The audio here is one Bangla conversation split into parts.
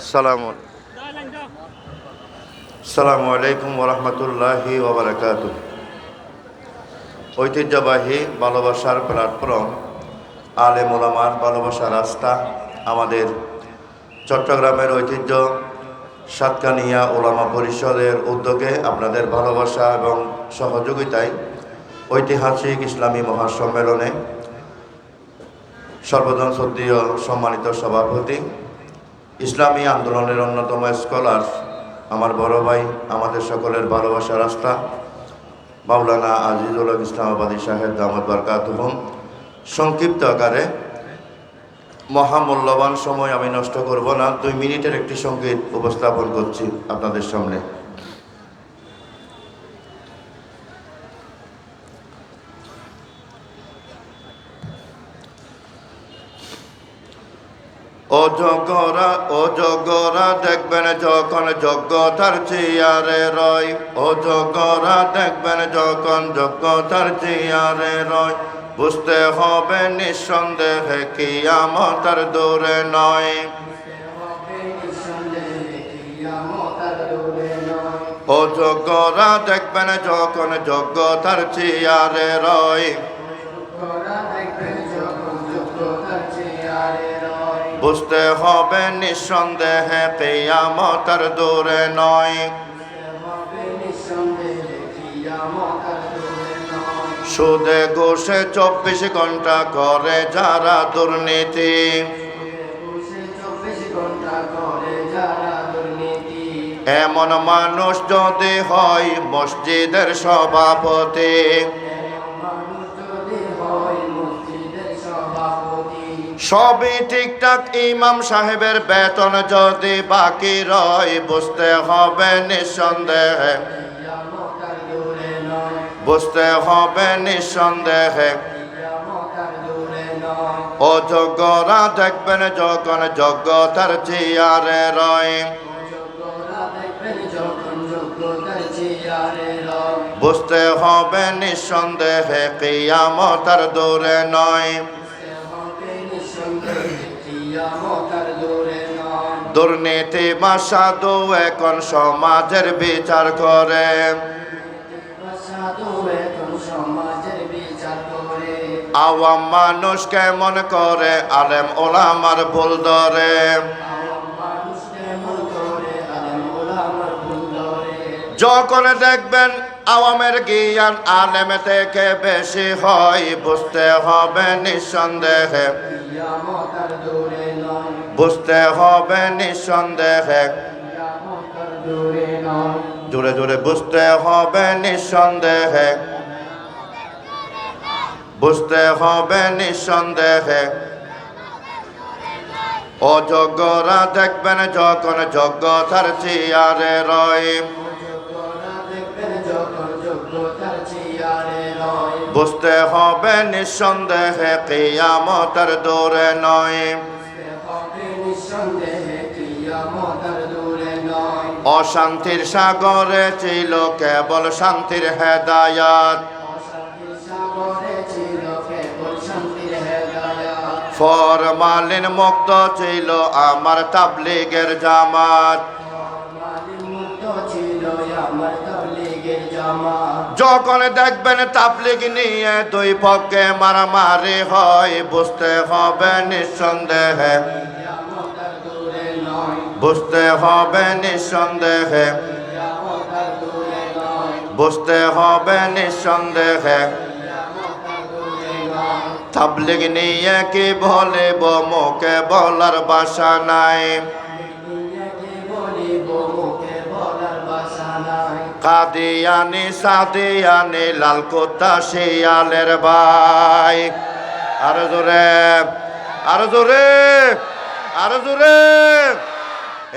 সালাম সালামু আলাইকুম ওরহমতুল্লাহি ওবরাকাত ঐতিহ্যবাহী ভালোবাসার প্ল্যাটফর্ম আলে মোলামার ভালোবাসার রাস্তা, আমাদের চট্টগ্রামের ঐতিহ্য, সাতকানিয়া ওলামা পরিষদের উদ্যোগে আপনাদের ভালোবাসা এবং সহযোগিতায় ঐতিহাসিক ইসলামী মহাসম্মেলনে সর্বজন শ্রদ্ধীয় সম্মানিত সভাপতি ইসলামী আন্দোলনের অন্যতম স্কলার, আমার বড় ভাই, আমাদের সকলের ভালোবাসা রাস্তা, মাওলানা আজিজুল ইসলামাবাদী সাহেব দামদ বারকাতুহম সংক্ষিপ্ত আকারে, মহামূল্যবান সময় আমি নষ্ট করব না, দুই মিনিটের একটি সংগীত উপস্থাপন করছি আপনাদের সামনে। ও জগরা ও জগরা, দেখবেন যখন যোগ্যতার চেয়ারে রয়। ও জগরা, দেখবেন যখন যোগ্যতার চেয়ারে রয়। বুঝতে হবে নিঃসন্দেহে কি আমতার দূরে নয়। ও যোগ্যরা দেখবেন যখন যোগ্যতার চেয়ারে রয়। বুঝতে হবে নিঃসন্দেহে কেয়ামতার দূরে নয়। সুদে ঘোষে চব্বিশ ঘণ্টা করে যারা দুর্নীতি। এমন মানুষ যদি হয় মসজিদের সভাপতি। সবই ঠিকঠাক, ইমাম সাহেবের বেতন যদি বাকি রয়, বুঝতে হবে নিঃসন্দেহে। বুঝতে হবে নিঃসন্দেহে। অযোগ্যরা দেখবেন যখন যোগ্যতার চেয়ারে রয়। বুঝতে হবে নিঃসন্দেহে কিয়ামতার দূরে নয়। দুর্নীতি মাসাদু এখন সমাজের বিচার করে। আওয়াম মানুষ কেমন করে? আলেম ওলামার ভুল ধরে। যখন দেখবেন আওয়ামের জ্ঞান আলেম থেকে বেশি হয়, বুঝতে হবে নিঃসন্দেহে। বুঝতে হবে নিঃসন্দেহে। জোরে জোরে, বুঝতে হবে নিঃসন্দেহে। বুঝতে হবে নিঃসন্দেহে। অযোগ্যরা দেখবেন যখন যোগ্যতার চেয়ারে রয় বুঝতে হবে নিঃসন্দেহে কিয়ামতের দূরে নয়। অশান্তির সাগরে ছিল কেবল শান্তির হেদায়াত। ফরমালিন মুক্ত ছিল আমার তাবলিগের জামাত। যখন দেখবেন তাবলিগ নিয়ে দুই পক্ষে মারামারি হয়, বুঝতে হবে নিঃসন্দেহে। বুঝতে হবে নিঃসন্দেহে। বুঝতে হবে নিঃসন্দেহে। তাবলিগ নিয়ে কি বলিব, মুখে বলার বাসা নাই। কাদিয়ানি সাদিয়ানি, লাল কোতা শিয়ালের ভাই। আর জোরে আর জোরে আর জোরে।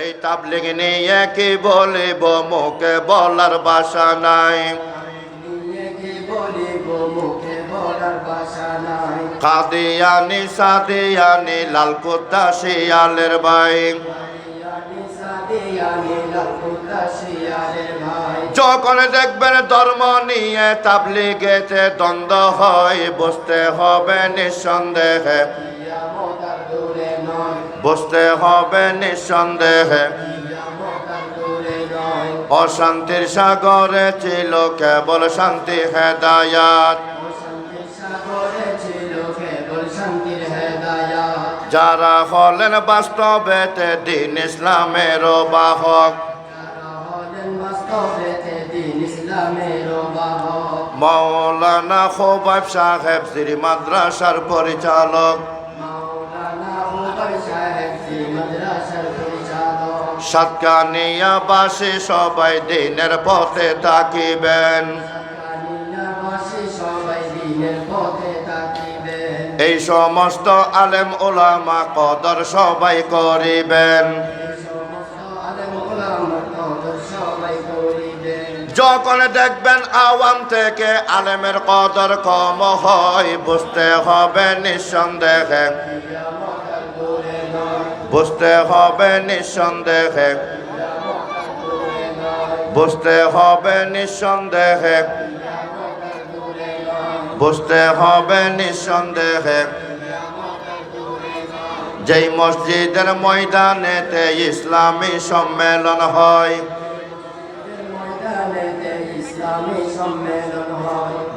এই তাবলিগ নিয়ে কি বলিব, মুখে বলার বাসা নাই। কাদিয়ানি সাদিয়ানি, লাল কোতা শিয়ালের ভাই। যখন দেখবেন ধর্ম নিয়ে তাবলিগেতে দ্বন্দ্ব হয় বসতে হবে নিঃসন্দেহে। বসতে হবে নিঃসন্দেহে। অশান্তির সাগরে ছিল কেবল শান্তি হেদায়াত। যারা হলেন বাস্তবেতে দিন ইসলামের বাহক বাস্তবেতে দিন ইসলামের মৌলানা খোবাব সাহেব, শ্রী মাদ্রাসার পরিচালক। মাওলানা মাদ্রাসার পরিচালক সবাই দিনের পথে তাকিবেন। এই সমস্ত আলেম ওলামা কদর সবাই করিবেন এই সমস্ত আলেম ওলামার কদর সবাই করিবেন যখন দেখবেন আওয়াম থেকে আলেমের কদর কম হয়, বুঝতে হবে নিঃসন্দেহে। বুঝতে হবে নিঃসন্দেহে। বুঝতে হবে নিঃসন্দেহে। বুঝতে হবে নিঃসন্দেহে। যেই মসজিদের ময়দানেতে ইসলামী সম্মেলন হয়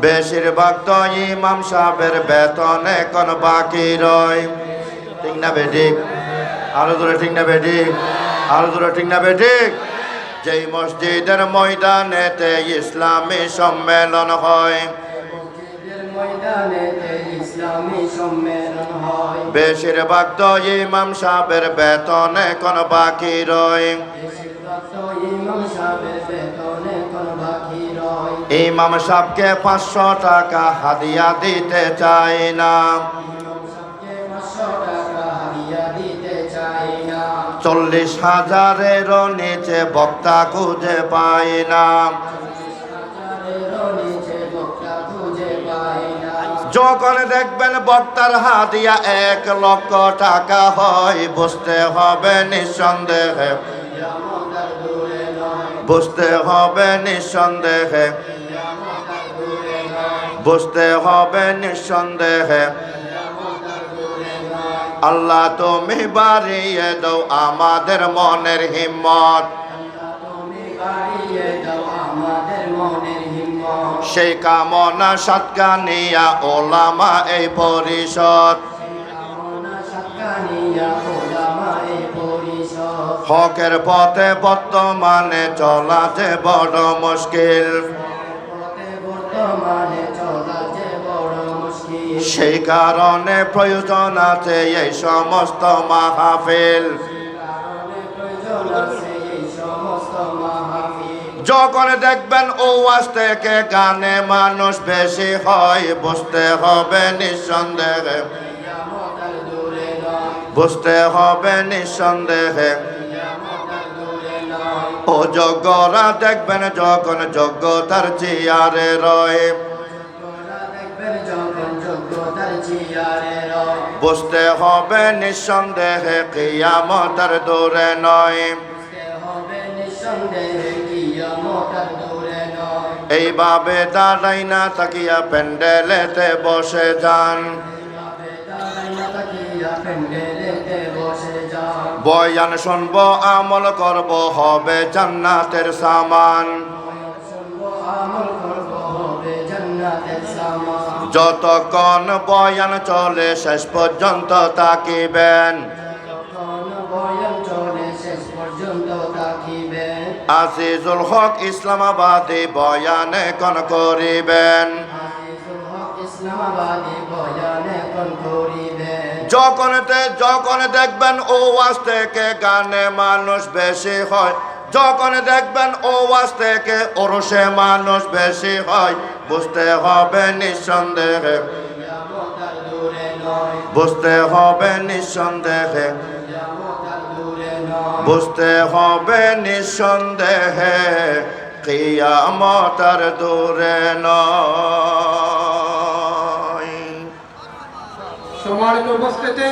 বেশিরভাগ তো ইমাম সাহেবের বেতন এখন বাকি রয়। ঠিক না বেঠিক আরও দূরে ঠিক না বেঠিক আরও দূরে ঠিক না বেঠিক যেই মসজিদের ময়দানেতে ইসলামী সম্মেলন হয়। মসজিদের ময়দানেতে ইসলামী সম্মেলন হয়। বেশিরভাগ তো ইমাম সাহেবের বেতন এখন বাকি রয়। ইমাম সাহেবকে পাঁচশো টাকা হাদিয়া দিতে চাই না। চল্লিশ হাজারেরও নিচে বক্তা খুঁজে পাই না। যখন দেখবেন বক্তার হাদিয়া এক লক্ষ টাকা হয়, বুঝতে হবে নিঃসন্দেহে। বুঝতে হবে নিঃসন্দেহে। বুঝতে হবে নিঃসন্দেহে। আল্লাহ তুমি বাড়িয়ে দাও আমাদের মনের হিম্মত। সেই কামনা সাতকানিয়া ওলামা এই পরিষদ। হকের পথে বর্তমানে চলা যে বড় মুশকিল। সেই কারণে প্রয়োজন আছে এই সমস্ত মাহফিল। যখন দেখবেন ও আজ থেকে গানে মানুষ বেশি হয়, বুঝতে হবে নিঃসন্দেহে। বুঝতে হবে নিঃসন্দেহে। ও যোগ্যরা দেখবেন যখন যোগ্যতার চেয়ারে রয়। বুঝতে হবে নিঃসন্দেহে কিয়ামতার দূরে নয়। এইভাবে দাঁড়াই না প্যান্ডেলেতে বসে যান। তাকিয়া প্যান্ডেলেতে বসে যাও বয়ান শুনব আমল করব হবে জান্নাতের সামান। শুনব আমল করব হবে জান্নাতের সামান যতক্ষণ বয়ান চলে শেষ পর্যন্ত তাকিবেন। আজিজুল হক ইসলামাবাদী বয়ান এখন করিবেন। যখন যখন দেখবেন ও ওয়াজ থেকে গানে মানুষ বেশি হয় যখন দেখবেন ও ওয়াজ থেকে ওরসে মানুষ বেশি হয়, বুঝতে হবে নিঃসন্দেহে। বুঝতে হবে নিঃসন্দেহে। বুঝতে হবে নিঃসন্দেহে কিয়ামত আর দূরে নয়। সম্মানিত উপস্থিতি